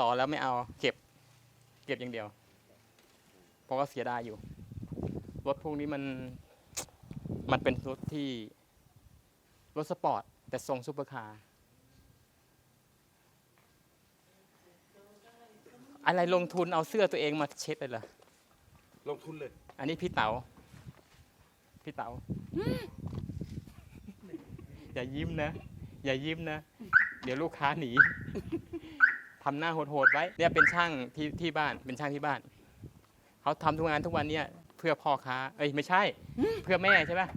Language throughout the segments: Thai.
ต่อแล้วไม่เอาเก็บ เก็บอย่างเดียว เพราะว่าเสียดายอยู่ รถพวกนี้มัน มันเป็นรถที่ รถสปอร์ต แต่ทรงซุปเปอร์คาร์อะไรลงทุนเอาเสื้อตัวเองมาเช็ดเลยเหรอ ลงทุนเลย อันนี้พี่เต๋า พี่เต๋า อย่ายิ้มนะ อย่ายิ้มนะ เดี๋ยวลูกค้าหนี ทำหน้าโหดๆไว้เนี่ยเป็นช่างที่ที่บ้านเป็นช่างที่บ้าน เขาทำทุกงานทุกวันเนี่ยเพื่อพ่อค้า เอ้ยไม่ใช่ เพื่อแม่ใช่ปะ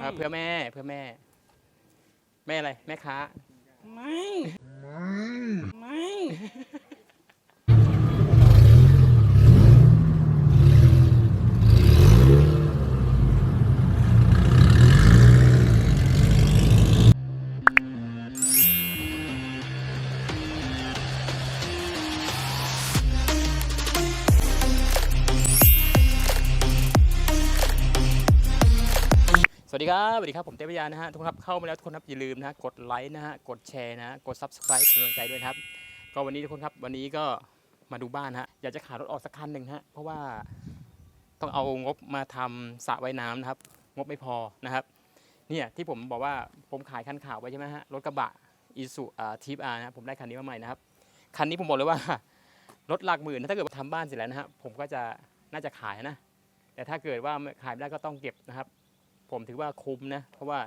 เออเพื่อแม่เพื่อแม่ แม่อะไรแม่ค้า ไม่ ไม่ ดีครับสวัสดีครับ ผมเต้พยานะฮะทุกคนครับเข้ามาแล้วทุกคนครับอย่าลืมนะกดไลค์นะฮะกดแชร์นะฮะกด subscribe เป็นกำลังใจด้วยครับก็วันนี้ทุกคนครับวันนี้ก็มาดูบ้านฮะอยากจะขายรถออกสักคันหนึ่งฮะเพราะว่าต้องเอางบมาทำสระว่ายน้ำนะครับ งบไม่พอนะครับเนี่ยที่ผมบอกว่าผมขายคันขาวไว้ใช่ไหมฮะรถกระบะอีซูอ่าทีฟอาร์นะผมได้คันนี้มาใหม่นะครับคันนี้ผมบอกเลยว่ารถหลักหมื่นถ้าเกิดทำบ้านเสร็จแล้วนะฮะผมก็จะน่าจะขายนะแต่ถ้าเกิดว่าขายไม่ได้ก็ต้องเก็บนะครับ ผมถือว่าคุ้มนะ เพราะว่า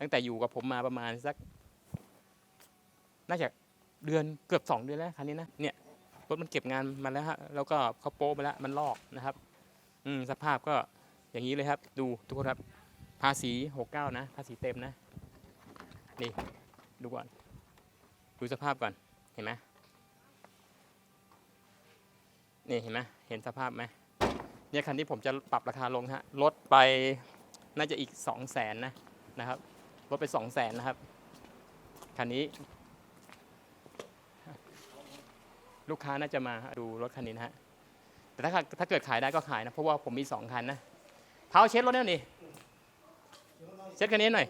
ตั้งแต่อยู่กับผมมาประมาณสัก น่าจะเดือนเกือบสองเดือนแล้วคันนี้นะเนี่ยรถมันเก็บงานมาแล้วฮะแล้วก็เขาโป๊ไปแล้วมันลอกนะครับ อืมสภาพก็อย่างนี้เลยครับ ดูทุกคนครับ ภาษีหกเก้านะ ภาษีเต็มนะ นี่ ดูก่อน ดูสภาพก่อนเห็นไหมนี่เห็นไหมเห็นสภาพไหมเนี่ยคันที่ผมจะปรับราคาลงฮะลดไป น่าจะอีกสองแสนนะนะครับลดไปสองแสนนะครับคันนี้ ลูกค้าน่าจะมาดูรถคันนี้นะฮะแต่ถ้าถ้าเกิดขายได้ก็ขายนะ เพราะว่าผมมีสองคันนะเท้าเช็ดรถนี่นี่เช็ดคันนี้หน่อย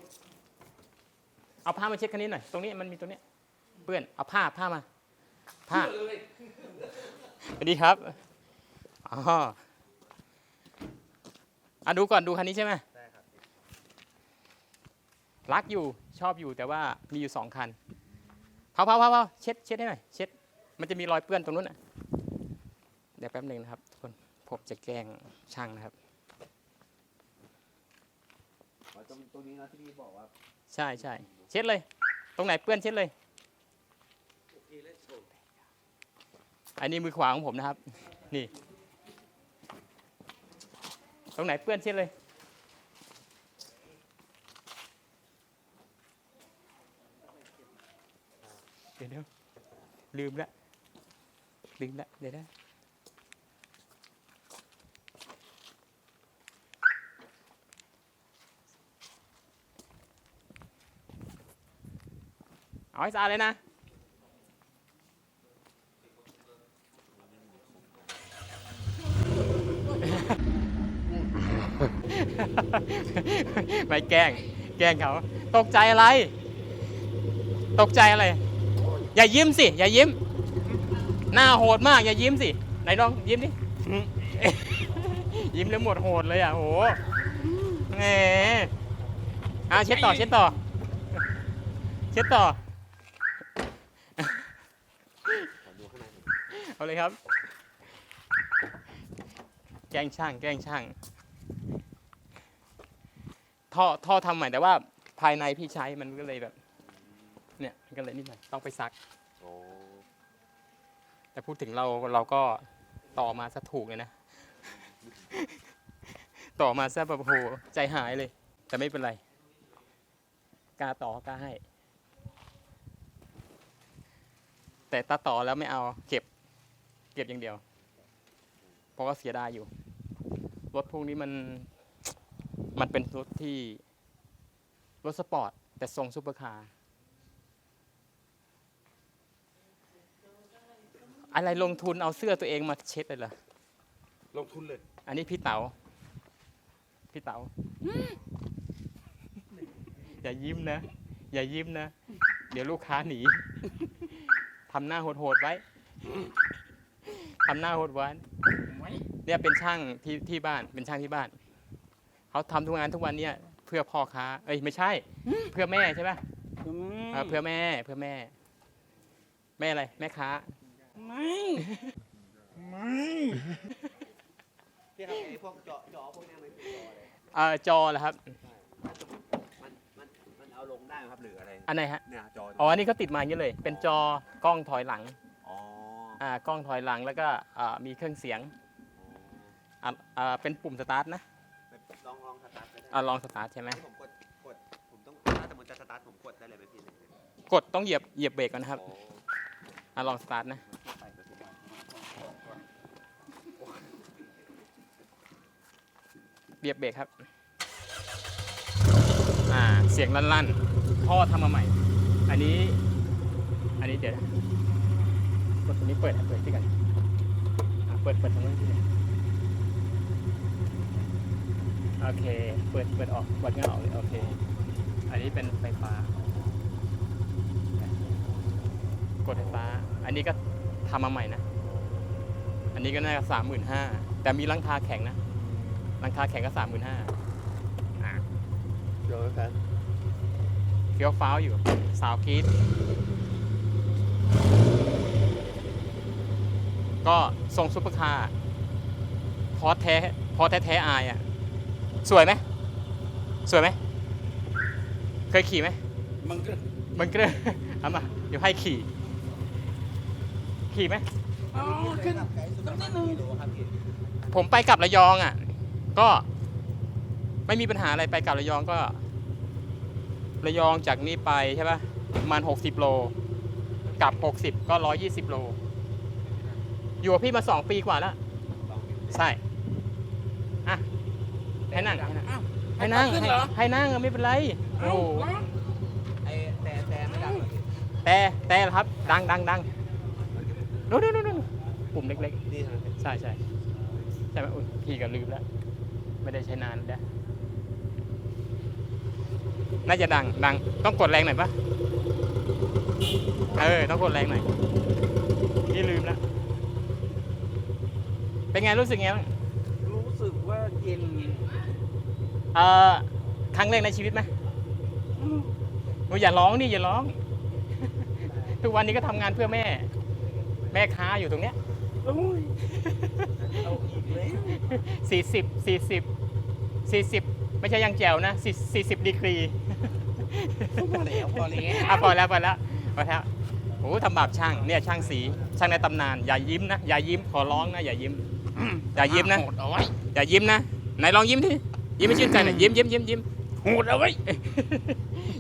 เอาผ้ามาเช็ดคันนี้หน่อยตรงนี้มันมีตรงนี้เปื้อนเอาผ้าผ้ามาผ้าสวัสดีครับอ๋ออะดูก่อนดูคันนี้ใช่ไหม รักอยู่ชอบอยู่แต่ว่ามีอยู่สองคันเผาเผาเผาเช็ดเช็ดให้หน่อยเช็ด มันจะมีรอยเปื้อนตรงนู้นน่ะเดี๋ยวแป๊บหนึ่งนะครับทุกคนผมจะแกล้งช่างนะครับตรงตรงนี้นะที่พี่บอกว่าใช่ใช่เช็ดเลย ตรงไหนเปื้อนเช็ดเลยอันนี้มือขวาของผมนะครับ นี่ ตรงไหนเปื้อนเช็ดเลย เดี๋ยวเดี๋ยวลืมละลืมละเดี๋ยวนะเอาให้สะอาดเลยนะ ไม่แกล้ง แกล้งเขา ตกใจอะไร ตกใจอะไร อย่ายิ้มสิ อย่ายิ้ม หน้าโหดมาก อย่ายิ้มสิ ไหนลองยิ้มดิ ยิ้มแล้วหมดโหดเลยอะโหแหมอะเช็ดต่อเช็ดต่อ เช็ดต่อขอดูข้างในหน่อยเอาเลยครับ แกล้งช่าง แกล้งช่าง ท่อท่อทำใหม่แต่ว่าภายในพี่ใช้มันก็เลยแบบ เนี่ยมันก็เลยนิดหน่อยต้องไปซัก โอ้แต่พูดถึงเราเราก็ต่อมาซะถูกเลยนะ ต่อมาซะแบบโอ้โหใจหายเลย แต่ไม่เป็นไรกล้าต่อกล้าให้ แต่ตาต่อแล้วไม่เอาเก็บ เก็บอย่างเดียว เพราะว่าเสียดายอยู่ รถพวกนี้มัน มันเป็นรถที่ รถสปอร์ต แต่ทรงซุปเปอร์คาร์ อะไรลงทุนเอาเสื้อตัวเองมาเช็ดเลยเหรอ ลงทุนเลย อันนี้พี่เต๋า พี่เต๋า อย่ายิ้มนะ อย่ายิ้มนะ เดี๋ยวลูกค้าหนี ทำหน้าโหดๆไว้ ทำหน้าโหดหวานไม่เนี่ยเป็นช่างที่ที่บ้าน เป็นช่างที่บ้าน เขาทำทุกงานทุกวันเนี่ย เพื่อพ่อค้า เอ้ยไม่ใช่ เพื่อแม่ใช่ปะทำไมเออเพื่อแม่ เพื่อแม่ แม่อะไร แม่ค้า ไม่ไม่พี่ครับไอ้พวกจอจอพวกเนี้ยมันคือจออะไรเออจอเหรอครับ มันมันมันเอาลงได้ไหมครับหรืออะไรอันไหนฮะ เนี่ยจออ๋อ อันนี้ก็ติดมาอย่างนี้เลย เป็นจอกล้องถอยหลัง อ๋ออ่า กล้องถอยหลังแล้วก็อ่ามีเครื่องเสียง อ่าอ่าเป็นปุ่มสตาร์ทนะ ลองลองสตาร์ทไปได้อ่าลองสตาร์ทใช่ไหม ผมกดกดผมต้องถ้าสมมติจะสตาร์ทผมกดได้เลยไหมพี่เนี่ยกดต้องเหยียบเหยียบเบรกก่อนนะครับโอ้อ่าลองสตาร์ทนะ ไปไปไปเหยียบเบรกครับ อ่า เสียงลั่นๆท่อทำมาใหม่ อันนี้ อันนี้เดี๋ยวนะกดตัวนี้เปิดอะเปิดที่กันเปิดเปิดทางนู้นที่นี่โอเค เปิดเปิดออกเปิดง่าออกเลยโอเค อันนี้เป็นไฟฟ้า กดไฟฟ้า อันนี้ก็ทำมาใหม่นะ อันนี้ก็น่าจะสามหมื่นห้าแต่มีลังคาแข็งนะ หลังคาแข็งก็สามหมื่นห้าเดี๋ยวแฟนเฟี้ยวฟ้าวอยู่ สาวกรีดก็ทรงซุปเปอร์คาร์พอแท้พอแท้แท้อายอะ สวยไหมสวยไหม เคยขี่ไหมมันก็มันก็เอามา เดี๋ยวให้ขี่ ขี่ไหม เอาขึ้นต้องนิดนึงครับพี่ผมไปกลับระยองอะ ก็ไม่มีปัญหาอะไรไปกลับระยองก็ระยองจากนี่ไปใช่ปะประมาณ 60 โลกลับ 60 ก็ 120 โล อยู่กับพี่มา 2 ปีกว่าแล้ว ใช่ อะ ให้นั่ง ให้นั่งอ้าวให้นั่งขึ้นให้เหรอให้นั่งไม่เป็นไร โอ้เอ้าโหเหรอไอ้แต่แต่ไม่ดังเหรอพี่แต่แต่เหรอครับ ดังดังดังดูดูดูดูปุ่มเล็กนี่ใช่ไหมพี่ๆใช่ใช่ใช่ไหมอุ้ยพี่ก็ลืมแล้ว ไม่ได้ใช้นานแล้วน่าจะดังดัง ต้องกดแรงหน่อยปะเออ ต้องกดแรงหน่อยพี่ลืมแล้ว เป็นไงรู้สึกไงบ้างรู้สึกว่าเย็นเอ่อครั้งแรกในชีวิตไหมหนูอย่าร้องดิอย่าร้อง ทุกวันนี้ก็ทำงานเพื่อแม่ แม่ค้าอยู่ตรงเนี้ย โอ้ยเอาอีกแล้วสี่สิบสี่สิบสี่สิบไม่ใช่ยังแจวนะสี่สี่สิบดีกรีพอแล้วพอแล้วอะพอแล้วพอแล้วพอแล้วโอ้ทำบาปช่างเนี่ยช่างสีช่างในตำนาน อย่ายิ้มนะอย่ายิ้มขอร้องนะอย่ายิ้มอย่ายิ้มนะโหดเอาไว้อย่ายิ้มนะไหนลองยิ้มทียิ้มไม่ชื่นใจหน่อยยิ้มยิ้มยิ้มยิ้มโหดเอาไว้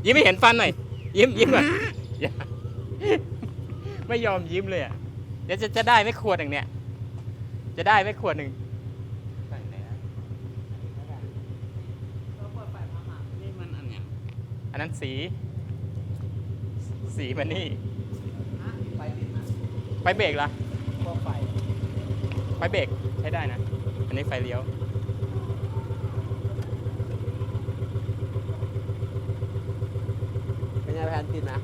ยิ้มไม่เห็นฟันหน่อยยิ้มยิ้มก่อนอย่าไม่ยอมยิ้มเลยอะ เดี๋ยวจะจะได้ไหม่ขวดหนึ่งเนี่ย จะได้ไหม่ขวดหนึ่งนี่มันอันเนี้ยอันนั้นสี สีมันนี่ ไปติดนะไฟเบรกละพวกไฟไฟเบรกใช้ได้นะ อันนี้ไฟเลี้ยวเป็นไงแพนติดนะ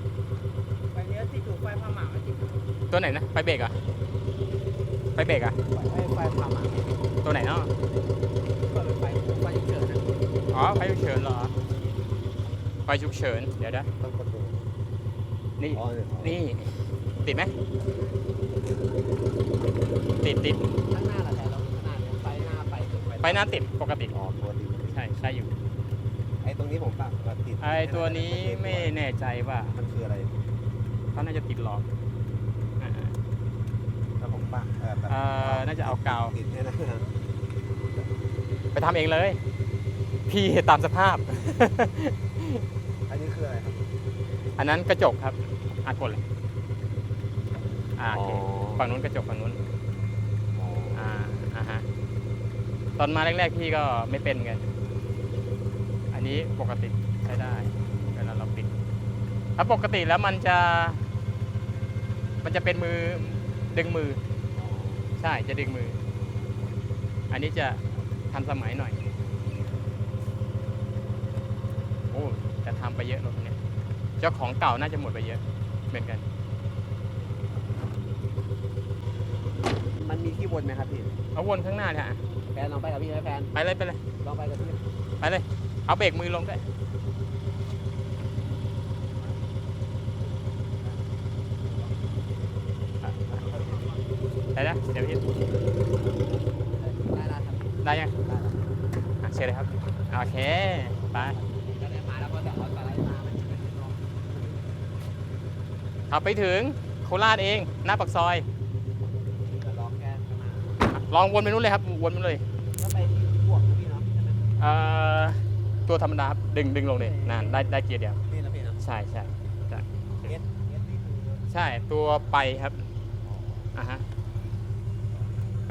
ไฟเลี้ยวติดถูกไฟพาหมาไม่ติด ตัวไหนนะไฟเบรกอะไฟเบรกอะไฟไฟพามาตัวไหนเนาะเปิดไฟไฟเฉินนะอ๋อไฟฉุกเฉินเหรอไฟฉุกเฉินเดี๋ยวนะต้องกดดูนี่ อ๋อเนี่ยนี่ ติดไหมติดติดข้างหน้าละแต่เราข้างหน้าเนี่ยไฟหน้าไฟสุดไฟหน้าติดปกติอ๋อตัวดีใช่ใช่อยู่ไอ้ตรงนี้ผมปรับแบบติดไอตัวนี้ไม่แน่ใจว่ามันคืออะไร เขาน่าจะติดหลอกอ่าแล้วผม ปะเออแบบเอ่อน่าจะเอากาว ติดเนี่ยนะไปทำเองเลย พี่ตามสภาพ อันนี้คืออะไรครับอันนั้นกระจกครับอากดเลยอ่าโอเคอ๋อ ฝั่งนู้นกระจกฝั่งนู้นอ๋ออ่าอ่าฮะตอนมาแรกๆพี่ก็ไม่เป็นไงอันนี้ปกติใช้ได้เวลาเราปิดถ้าปกติแล้วมันจะ มันจะเป็นมือดึงมือ ใช่จะดึงมือ อันนี้จะทันสมัยหน่อย โอ้แต่ทำไปเยอะรถคันเนี้ยเจ้าของเก่าน่าจะหมดไปเยอะเหมือนกันพี่วนไหมครับพี่เอาวนข้างหน้าเนี่ยอะแฟนลองไปกับพี่ไหมแฟนไปเลยไปเลย ลองไปกับพี่ ไปเลย เอาเบรกมือลงด้วย นะเดี๋ยวพี่ได้แล้วครับได้ยังได้แล้วอะเชิญเลยครับโอเคไปก็ได้มาแล้วก็แบบเอาสไลด์มามันเป็นลองขับไปถึงโคราชเองหน้าปากซอยลองแค่ข้างหน้าอะลองวนไปนู้นเลยครับวนไปนู้นเลยก็ไปที่บวกนะพี่เนาะใช่ไหมเอ่อตัวธรรมดาครับดึงดึงลงเลยนั่นได้ได้เกียร์เดียวนี่นะพี่เนาะใช่ใช่เอสเอสนี่คือใช่ตัวไปครับอะฮะไป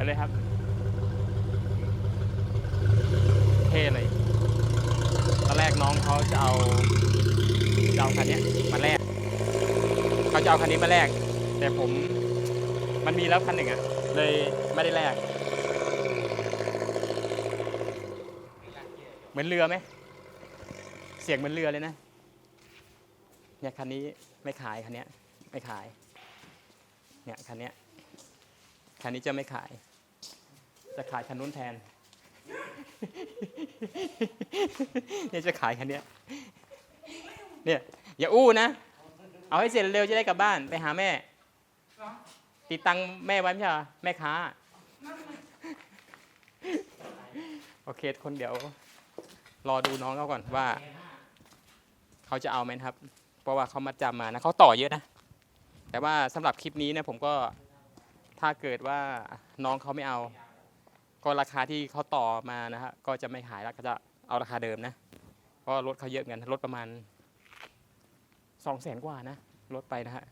เลยครับ เท่เลยตอนแรกน้องเขาจะเอาจะเอาคันนี้มาแลกเขาจะเอาคันนี้มาแลกแต่ผมมันมีแล้วคันหนึ่งอะเลยไม่ได้แลกเหมือนเรือไหมเสียงเหมือนเรือเลยนะเนี่ยคันนี้ไม่ขายคันนี้ไม่ขายเนี่ยคันนี้คันนี้จะไม่ขาย จะขายคันนู้นแทน เนี่ยจะขายคันเนี้ย เนี่ย อย่าอู้นะ เอาให้เสร็จเร็วจะได้กลับบ้านไปหาแม่ ติดตังแม่ไว้ไม่ใช่เหรอแม่ค้า โอเคคนเดี๋ยว รอดูน้องเขาก่อนว่า เขาจะเอาไหมครับ เพราะว่าเขามาจำมานะเขาต่อเยอะนะ แต่ว่าสำหรับคลิปนี้นี่ยผมก็ถ้าเกิดว่าน้องเขาไม่เอา ก็ราคาที่เขาต่อมานะฮะก็จะไม่ขายแล้วก็จะเอาราคาเดิมนะเพราะรถเขาเยอะเงินรถประมาณสองแสนกว่านะรถไปนะฮะ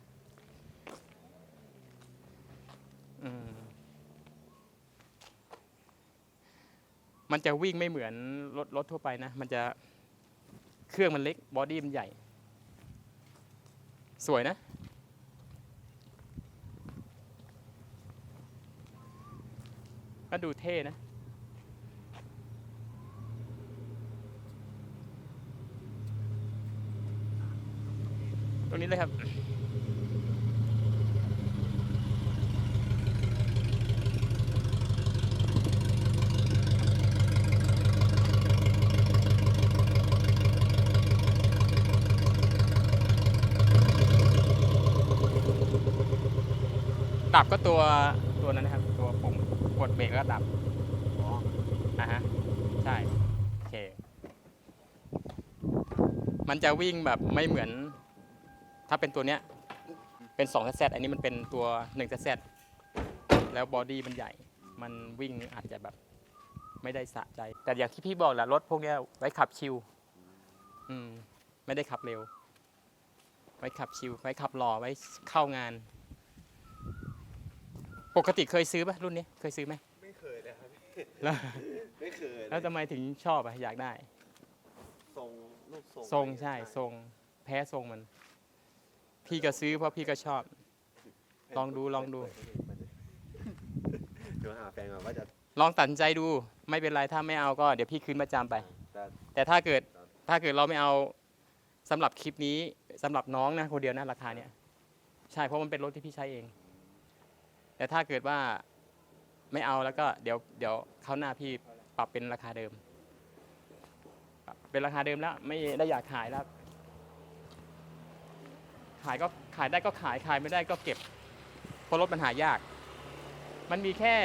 อืมมันจะวิ่งไม่เหมือนรถรถทั่วไปนะ มันจะเครื่องมันเล็กบอดี้มันใหญ่ สวยนะ ก็ดูเท่นะ ตรงนี้เลยครับดับก็ตัว เบรกแล้วดับอ๋ออะฮะ ใช่ โอเค มันจะวิ่งแบบไม่เหมือน ถ้าเป็นตัวเนี้ย เป็น2 z อันนี้มันเป็นตัว1 z แล้วบอดี้มันใหญ่ มันวิ่งอาจจะแบบไม่ได้สะใจ แต่อย่างที่พี่บอกแหละรถพวกเนี้ยไว้ขับชิล อืม ไม่ได้ขับเร็ว ไว้ขับชิล ไว้ขับหล่อ ไว้เข้างาน ปกติเคยซื้อป่ะรุ่นนี้ เคยซื้อไหม แล้วไม่เคยเลยแล้วทำไมถึงชอบอะอยากได้ ทรงลูกทรงทรงใช่ทรงแพ้ทรงมัน พี่ก็ซื้อเพราะพี่ก็ชอบ ลองดูลองดู เดี๋ยวหาแฟนก่อนว่าจะลองตัดสินใจดู ไม่เป็นไรถ้าไม่เอาก็เดี๋ยวพี่คืนมาจำไป จะแต่ถ้าเกิดถ้าเกิดเราไม่เอาสำหรับคลิปนี้สำหรับน้องนะคนเดียวนะราคาเนี้ยใช่เพราะมันเป็นรถที่พี่ใช้เอง แต่ถ้าเกิดว่า ไม่เอาแล้วก็เดี๋ยวเดี๋ยวเข้าวหน้าพี่ปรับเป็นราคาเดิม เป็นราคาเดิมแล้วไม่ได้อยากขายแล้ว ขายก็ขายได้ก็ขายขายไม่ได้ก็เก็บเพราะรถมันหายาก มันมีแค่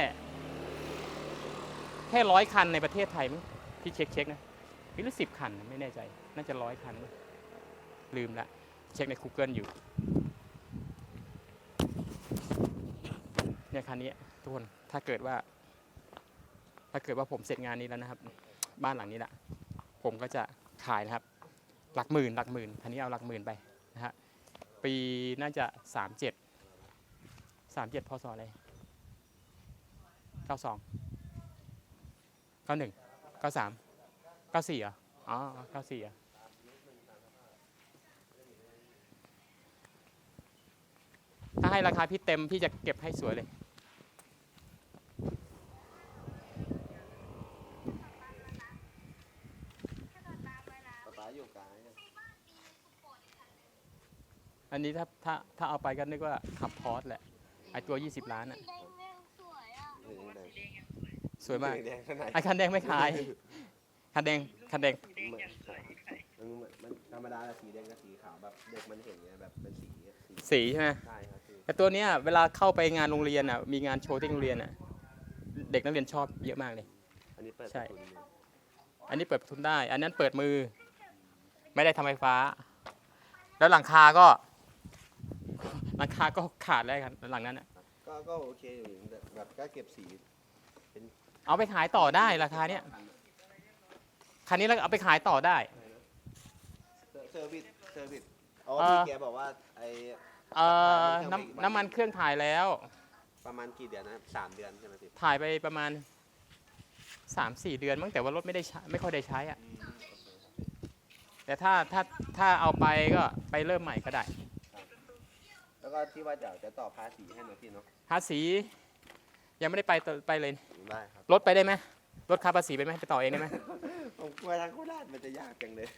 แค่ร้อยคันในประเทศไทยมั้งที่เช็คเช็คนะหรือสิบคันไม่แน่ใจ น่าจะร้อยคัน ลืมละ เช็คใน Google อยู่ เนี่ยคันนี้ทุกคนถ้าเกิดว่า ถ้าเกิดว่าผมเสร็จงานนี้แล้วนะครับ บ้านหลังนี้แหละผมก็จะขายนะครับ หลักหมื่นหลักหมื่นคันนี้เอาหลักหมื่นไปนะฮะปีน่าจะสามเจ็ดสามเจ็ดพศอะไรเก้าสองเก้าหนึ่งเก้าสามเก้าสี่อ๋อเก้าสี่อะถ้าให้ราคาพี่เต็มพี่จะเก็บให้สวยเลย สตาร์ทอยู่กลางเนี่ย อันนี้ถ้าถ้าถ้าเอาไปก็นึกว่าขับพอร์ตแหละไอตัว 20 ล้านอะแดงแม่งสวยอะนี่แดงสวยมากแดงข้างในไอคันแดงไม่ขาย คันแดงคันแดงมันมันมันธรรมดาแต่สีแดงกับสีขาวแบบเด็กมันเห็นไงแบบเป็นสีอะสีสีใช่ไหมใช่ครับพี่แต่ตัวเนี้ยเวลาเข้าไปงานโรงเรียนอะมีงานโชว์ที่โรงเรียนอะเด็กนักเรียนชอบเยอะมากเลยอันนี้เปิดใช่ประตูนี่อันนี้เปิดประทุนได้ อันนั้นเปิดมือ ไม่ได้ทำไฟฟ้า แล้วหลังคาก็ หลังคาก็ขาดแล้วกันหลังนั้นอะก็ก็โอเคอยู่แต่แบบก็เก็บสีเอาไปขายต่อได้ราคาเนี้ยคันนี้เราเอาไปขายต่อได้ เซอร์วิสเซอร์วิสอ๋อเอ่อพี่แกบอกว่าไอเอ่อน้ำน้ำมันเครื่องถ่ายแล้ว ประมาณกี่เดือนนะสามเดือนใช่ไหมพี่ถ่ายไปประมาณสามสี่เดือนมั้งแต่ว่ารถไม่ได้ใช้ไม่ค่อยได้ใช้อะแต่ถ้าถ้าถ้าเอาไปก็ไปเริ่มใหม่ก็ได้แล้ว ก็ที่ว่าจะจะต่อภาษีให้นะพี่เนาะภาษี ยังไม่ได้ไปต่อไปเลยได้ครับลดไปได้ไหมลดค่าภาษีไปไหมไปต่อเองได้ไหม ผมกลัวทางโคราชมันจะยากจังเลย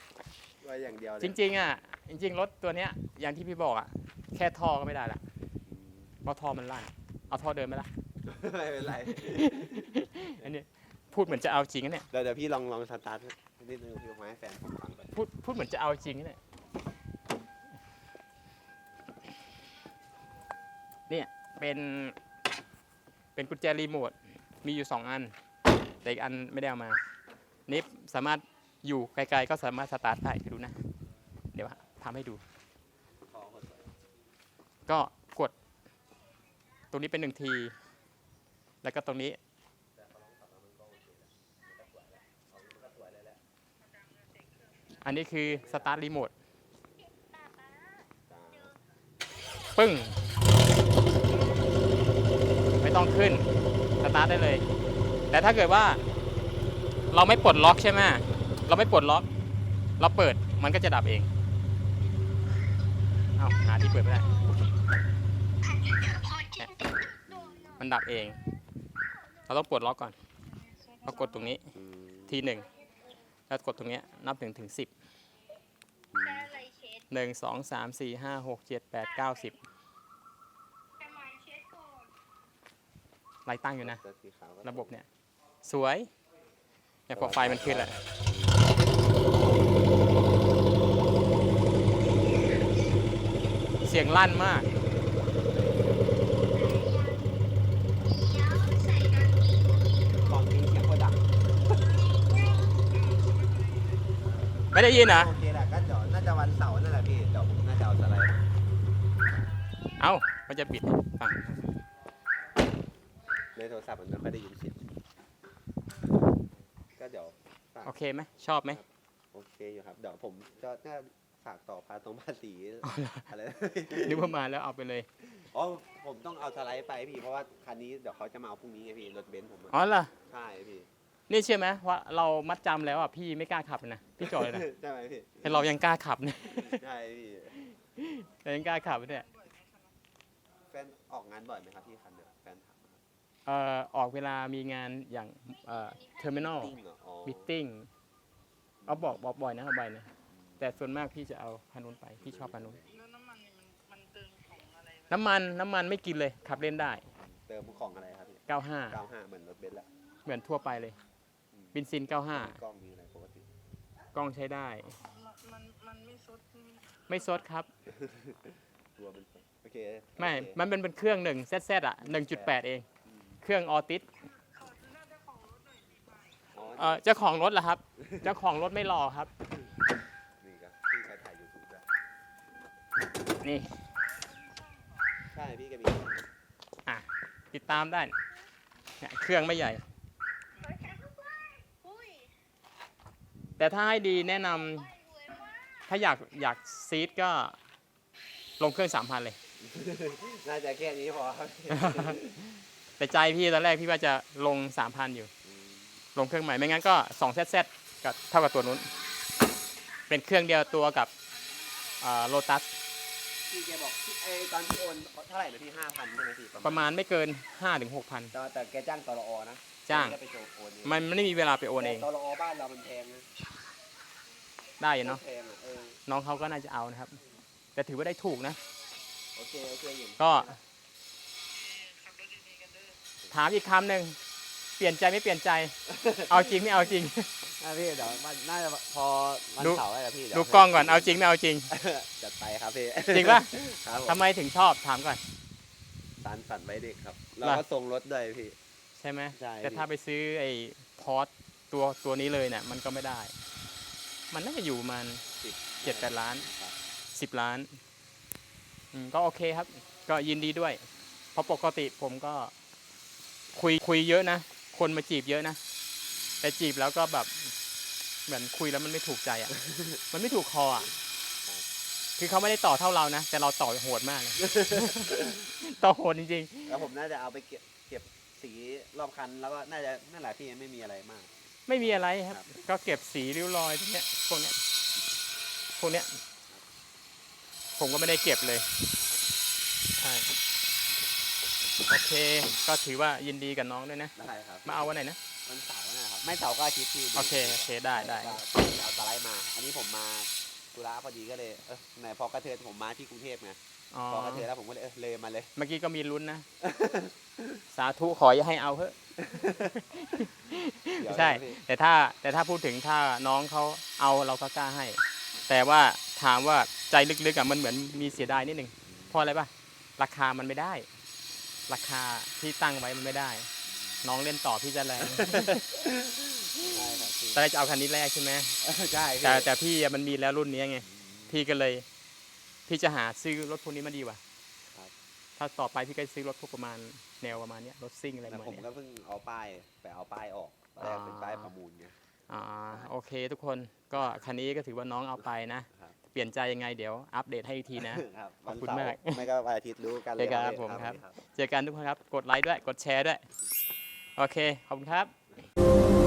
ว่าอย่างเดียวเลยจริงๆอะจริง ๆ รถตัวเนี้ยอย่างที่พี่บอกอะแค่ท่อก็ไม่ได้ละเพราะท่อมันลั่นเอาท่อเดิมไหมล่ะ ไม่เป็นไร อันนี้พูดเหมือนจะเอาจริงนะเนี่ยเดี๋ยวเดี๋ยวพี่ลองลองสตาร์ทนิดนึงพี่มาให้แฟนผมฟังก่อนพูดพูดเหมือนจะเอาจริงนะเนี่ย เนี่ยเป็นเป็นกุญแจรีโมทมีอยู่สองอัน แต่อีกอันไม่ได้เอามา นี่สามารถอยู่ไกลๆก็สามารถสตาร์ทได้ดูนะ เดี๋ยวทำให้ดู ก็กด ตรงนี้เป็นหนึ่งที แล้วก็ตรงนี้อันนี้คือสตาร์ทรีโมท ปึ้ง ต้องขึ้นสตาร์ทได้เลย แต่ถ้าเกิดว่า เราไม่ปลดล็อกใช่ไหมเราไม่ปลดล็อก เราเปิดมันก็จะดับเองเอาหาที่เปิดไม่ได้มันดับเอง เราต้องปลดล็อกก่อนเรากดตรงนี้ทีหนึ่งแล้วกดตรงนี้นับถึงถึงสิบหนึ่งสองสามสี่ห้าหกเจ็ดแปดเก้าสิบ จะมาเคสก่อน ไล่ตั้งอยู่นะแต่สีขาวก็ระบบเนี่ย สวยเนี่ยพอไฟมันขึ้นแหละเสียงลั่นมากของจริงเสียงโคตรดังไม่ได้ยินเหรอโอเคแหละก็เดี๋ยวน่าจะวันเสาร์นั่นแหละพี่เดี๋ยวผมน่าจะเอาสไลด์เอ้ามันจะปิดฟัง ในโทรศัพท์มันไม่ค่อยได้ยินเสียงก็เดี๋ยวฝากโอเคไหมชอบไหมโอเคอยู่ครับ เดี๋ยวผมจะน่าฝากต่อพาตรงภาษีอะไรนึกว่ามาแล้วเอาไปเลย อ๋อผมต้องเอาสไลด์ไปพี่ เพราะว่าคันนี้เดี๋ยวเขาจะมาเอาพรุ่งนี้ไงพี่รถเบนซ์ผมอะอ๋อเหรอ ใช่พี่นี่เชื่อไหมว่าเรามัดจำแล้วอะพี่ไม่กล้าขับเลยนะพี่จอดเลยนะใช่ไหมพี่แต่เรายังกล้าขับเนี่ยใช่พี่เรายังกล้าขับเนี่ยแฟนออกงานบ่อยไหมครับพี่คันเนี่ย เอ่อออกเวลามีงานอย่างเอ่อเทอร์มินอลติ้งเหรออ๋อมิทติ้งเอาบอกบอกบ่อยนะเอาบ่อยนะ แต่ส่วนมากพี่จะเอาพันนุนไป พี่ชอบพันนุนแล้วน้ำมันนี่มันมันเติมของอะไรวะน้ำมันน้ำมันไม่กินเลย ขับเล่นได้ เติมของอะไรครับพี่95เก้าห้าเหมือนรถเบนซ์แหละเหมือนทั่วไปเลยบินซิน มีกล้องมีอะไรปกติ95กล้องใช้ได้ มันมันมันไม่ซดใช่ไหมไม่ซดครับรวมเป็นโอเคไม่ โอเคมันเป็นเป็นเครื่องหนึ่งเซตเซตอะ 1.8 เอง เครื่องออติสอ๋อเอ่อเจ้าของรถล่ะครับ เจ้าของรถไม่รอครับ นี่ครับพี่ใช้ถ่ายยูทูบด้วยนี่ใช่ พี่แกมีติดตามได้เนี่ยเครื่องไม่ใหญ่อุ้ยแต่ถ้าให้ดีแนะนำรวยมากถ้าอยากอยากซีดก็ลงเครื่อง3,000เลย น่าจะแค่นี้พอครับ แต่ใจพี่ตอนแรกพี่ว่าจะลง3,000อยู่อืมลงเครื่องใหม่ไม่งั้นก็2เซตเซตกับเท่ากับตัวนู้น เป็นเครื่องเดียวตัวกับโลตัสพี่แกบอกพี่ไอตอนที่โอนเท่าไหร่นะพี่ห้าพันใช่ไหมพี่ประมาณไม่เกิน5-6,000แต่แต่แกจ้างตลอนะจ้างแกไปโจโอนเองมันไม่ได้มีเวลาไปโอนเองแต่ตลอบ้านเรามันแพงนะได้อยู่เนาะแพงอะเออน้องเขาก็น่าจะเอานะครับ แต่ถือว่าได้ถูกนะ โอเคโอเคอยู่ก็ขับร ถดีๆกันเด้อถามอีกคำหนึ่งเปลี่ยนใจไม่เปลี่ยนใจ เอาจริงไม่เอาจริงอะพี่เดี๋ยวมันน่าจะพอวันดู เสาร์แล้วพี่เยวดูกล้องก่อนเอาจริงไม่เอาจริง จัดไปครับพี่จริงปะ ครับผมทำไมถึงชอบถามก่อน สารฝันไว้เด็กครับแล้วล่ะก็ทรงรถด้วยพี่ ใช่ไหมใช่แต่ถ้าไปซื้อไอ้พอร์ตตัวตัวนี้เลยเนี่ยมันก็ไม่ได้ มันน่าจะอยู่ประมันสิบ เจ็ดแปดล้านครับ สิบล้านอืมก็โอเคครับ ก็ยินดีด้วย เพราะปกติผมก็ คุยคุยเยอะนะ คนมาจีบเยอะนะ แต่จีบแล้วก็แบบ เหมือนคุยแล้วมันไม่ถูกใจอะ มันไม่ถูกคออะ คือเขาไม่ได้ต่อเท่าเรานะ แต่เราต่อโหดมากเลย ต่อโหดจริงแล้วผมน่าจะเอาไปเก็บเก็บสีรอบคัน แล้วก็น่าจะนั่นแหละพี่ไม่มีอะไรมาก ๆ ไม่มีอะไรครับครับก็เก็บสีริ้วรอยพวกเนี้ยพวกเนี้ยพวกเนี้ย ผมก็ไม่ได้เก็บเลยใช่ โอเค ก็ถือว่ายินดีกับน้องด้วยนะ ได้ครับมาเอาวันไหนนะ วันเสาร์นะครับ ไม่เสาร์ก็อาทิตย์พี่โอเคโอเคได้ได้ ก็เอาสไลด์มา อันนี้ผมมาธุระพอดีก็เลยเออไหนพอกระเทือนผมมาที่กรุงเทพไงอ๋อพอกระเทือนแล้วผมก็เลยเออเลยมาเลย เมื่อกี้ก็มีลุ้นนะ สาธุขออย่าให้เอาเถอะเดี๋ยวใช่นะพี่แต่ถ้าแต่ถ้าพูดถึงถ้าน้องเขาเอาเราก็กล้าให้ แต่ว่าถามว่าใจลึกๆอะมันเหมือนมีเสียดายนิดนึงเพราะอะไรป่ะราคามันไม่ได้ ราคาที่ตั้งไว้มันไม่ได้ น้องเล่นต่อพี่จะแรง ใช่ครับพี่ตอนแรกจะเอาคันนี้แรกใช่ไหมใช่พี่แต่แต่พี่อะมันมีแล้วรุ่นนี้ไงพี่ก็เลยพี่จะหาซื้อรถพวกนี้มาดีกว่าครับถ้าต่อไปพี่ก็ซื้อรถพวกประมาณแนวประมาณเนี้ยรถซิ่งอะไรปแต่ระมาณผมเนี้ย ก็เพิ่งเอาป้ายไปเอาป้ายออกตอนแรกเป็นอ่าป้ายประมูลไง อ่าโอเคทุกคนก็คันนี้ก็ถือว่าน้องเอาไปนะครับเปลี่ยนใจยังไงเดี๋ยวอัปเดตให้อีกทีนะ ครับขอบวันคุณเสาร์มาก ไม่ก็วันอาทิตย์รู้กันเลยโอเคครับพี่ผมครับสวัสดีเจอกันทุกคนครับ กดไลค์ด้วย กดแชร์ด้วย โอเค ขอบคุณครับ